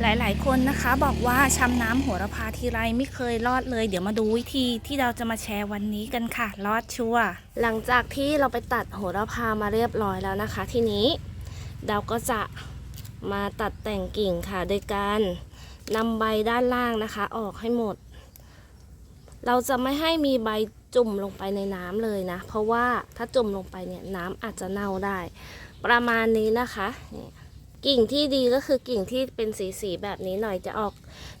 หลายๆ คนนะคะบอกว่าชำน้ำโหระพาทีไรไม่เคยรอดเลย เดี๋ยวมาดูวิธีที่เราจะมาแชร์วันนี้กันค่ะ รอดชัวร์หลังจากที่เราไปตัดโหระพามาเรียบร้อยแล้วนะคะ ทีนี้เราก็จะมาตัดแต่งกิ่งค่ะ โดยการนำใบด้านล่างนะคะ ออกให้หมด เราจะไม่ให้มีใบจุ่มลงไปในน้ำเลยนะ เพราะว่าถ้าจุ่มลงไปเนี่ยน้ำอาจจะเน่าได้ ประมาณนี้นะคะนี่ กิ่งที่ดีก็คือกิ่งที่เป็นสีสีแบบนี้หน่อยจะออก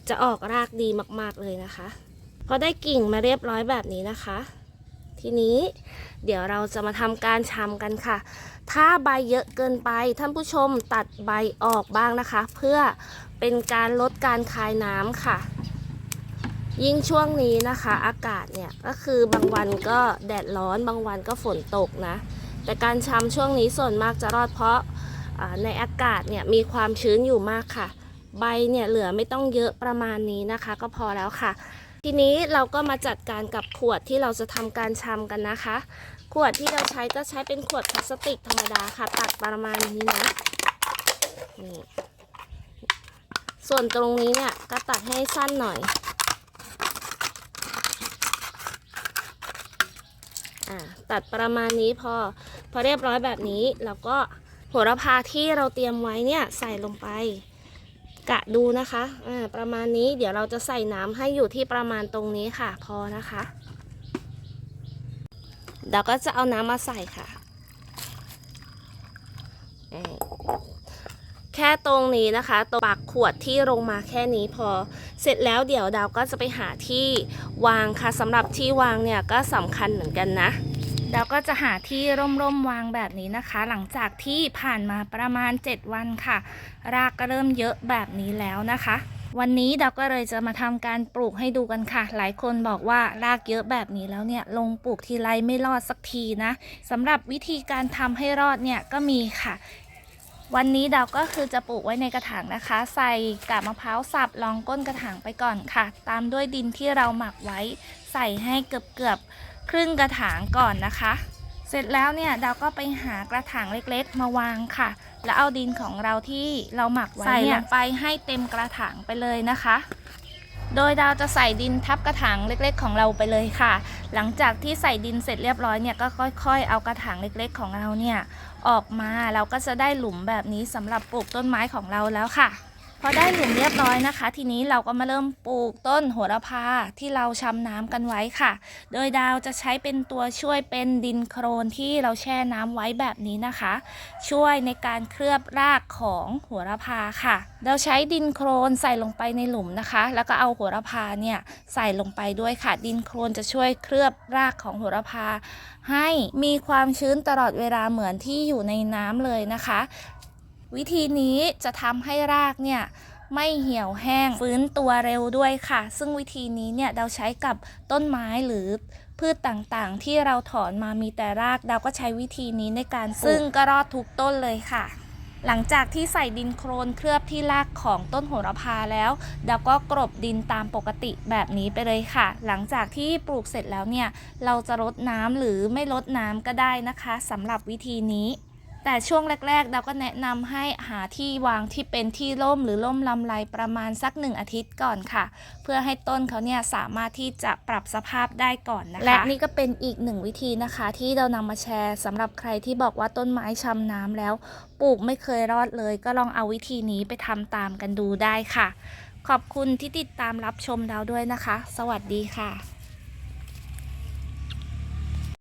จะออกรากดีมาก ๆเลยนะคะพอได้กิ่งมาเรียบร้อยแบบนี้นะคะ ทีนี้เดี๋ยวเราจะมาทำการชำกันค่ะ ถ้าใบเยอะเกินไปท่านผู้ชมตัดใบออกบ้างนะคะ เพื่อเป็นการลดการคายน้ำค่ะ ยิ่งช่วงนี้นะคะ อากาศเนี่ยก็คือบางวันก็แดดร้อนบางวันก็ฝนตกนะ แต่การชำช่วงนี้ส่วนมากจะรอดเพราะ ในอากาศเนี่ยมีความชื้นอยู่มากค่ะ ใบเนี่ยเหลือไม่ต้องเยอะประมาณนี้นะคะ ก็พอแล้วค่ะ ทีนี้เราก็มาจัดการกับขวดที่เราจะทำการชำกันนะคะ ขวดที่เราใช้ก็ใช้เป็นขวดพลาสติกธรรมดาค่ะ ตัดประมาณนี้นะนี่ส่วนตรงนี้เนี่ยก็ตัดให้สั้นหน่อยอ่าตัดประมาณนี้พอ พอเรียบร้อยแบบนี้เราก็ โหระพาที่เราเตรียมไว้เนี่ยใส่ลงไป กะดูนะคะอ่าประมาณนี้เดี๋ยวเราจะใส่น้ำให้อยู่ที่ประมาณตรงนี้ค่ะ พอนะคะเดี๋ยวก็จะเอาน้ำมาใส่ค่ะ แค่ตรงนี้นะคะตรงปากขวดที่ลงมาแค่นี้พอ เสร็จแล้วเดี๋ยวดาวก็จะไปหาที่วางค่ะสำหรับที่วางเนี่ยก็สำคัญเหมือนกันนะ ดาวก็จะหาที่ร่มๆวางแบบนี้นะคะ หลังจากที่ผ่านมาประมาณ 7 วันค่ะ รากก็เริ่มเยอะแบบนี้แล้วนะคะ วันนี้ดาก็เลยจะมาทำการปลูกให้ดูกันค่ะ หลายคนบอกว่ารากเยอะแบบนี้แล้วเนี่ยลงปลูกทีไรไม่รอดสักทีนะสำหรับวิธีการทำให้รอดเนี่ยก็มีค่ะวันนี้ดาวก็คือจะปลูกไว้ในกระถางนะคะ ใส่กาบมะพร้าวสับรองก้นกระถางไปก่อนค่ะ ตามด้วยดินที่เราหมักไว้ ใส่ให้เกือบเกือบๆ ครึ่งกระถางก่อนนะคะ เสร็จแล้วเนี่ยดาวก็ไปหากระถางเล็กๆ มาวางค่ะ แล้วเอาดินของเราที่เราหมักไว้ใส่ลงไปให้เต็มกระถางไปเลยนะคะ โดยดาวจะใส่ดินทับกระถางเล็กๆ ของเราไปเลยค่ะ หลังจากที่ใส่ดินเสร็จเรียบร้อยเนี่ยก็ค่อย ๆ เอากระถางเล็กๆ ของเราเนี่ยออกมาเราก็จะได้หลุมแบบนี้สำหรับปลูกต้นไม้ของเราแล้วค่ะ พอได้หลุมเรียบร้อยนะคะ ทีนี้เราก็มาเริ่มปลูกต้นโหระพาที่เราชำน้ำกันไว้ค่ะ โดยดาวจะใช้เป็นตัวช่วยเป็นดินโครนที่เราแช่น้ำไว้แบบนี้นะคะ ช่วยในการเคลือบรากของโหระพาค่ะ เราใช้ดินโครนใส่ลงไปในหลุมนะคะ แล้วก็เอาโหระพาเนี่ยใส่ลงไปด้วยค่ะ ดินโครนจะช่วยเคลือบรากของโหระพา ให้มีความชื้นตลอดเวลาเหมือนที่อยู่ในน้ำเลยนะคะ วิธีนี้จะทำให้รากเนี่ยไม่เหี่ยวแห้งฟื้นตัวเร็วด้วยค่ะ ซึ่งวิธีนี้เนี่ยเราใช้กับต้นไม้หรือพืชต่างๆ ที่เราถอนมามีแต่รากเราก็ใช้วิธีนี้ในการปลูกซึ่งก็รอดทุกต้นเลยค่ะ หลังจากที่ใส่ดินโครนเคลือบที่รากของต้นโหระพาแล้วเราก็กรบดินตามปกติแบบนี้ไปเลยค่ะ หลังจากที่ปลูกเสร็จแล้วเนี่ยเราจะรดน้ำหรือไม่รดน้ำก็ได้นะคะสำหรับวิธีนี้ แต่ช่วงแรก ๆ เราก็แนะนำให้หาที่วางที่เป็นที่ร่มหรือร่มลำไรประมาณสักหนึ่งอาทิตย์ก่อนค่ะ เพื่อให้ต้นเขาเนี่ยสามารถที่จะปรับสภาพได้ก่อนนะคะและนี่ก็เป็นอีกหนึ่งวิธีนะคะ ที่เรานำมาแชร์สำหรับใครที่บอกว่าต้นไม้ชำน้ำแล้ว ปลูกไม่เคยรอดเลย ก็ลองเอาวิธีนี้ไปทำตามกันดูได้ค่ะ ขอบคุณที่ติดตามรับชมเราด้วยนะคะ สวัสดีค่ะ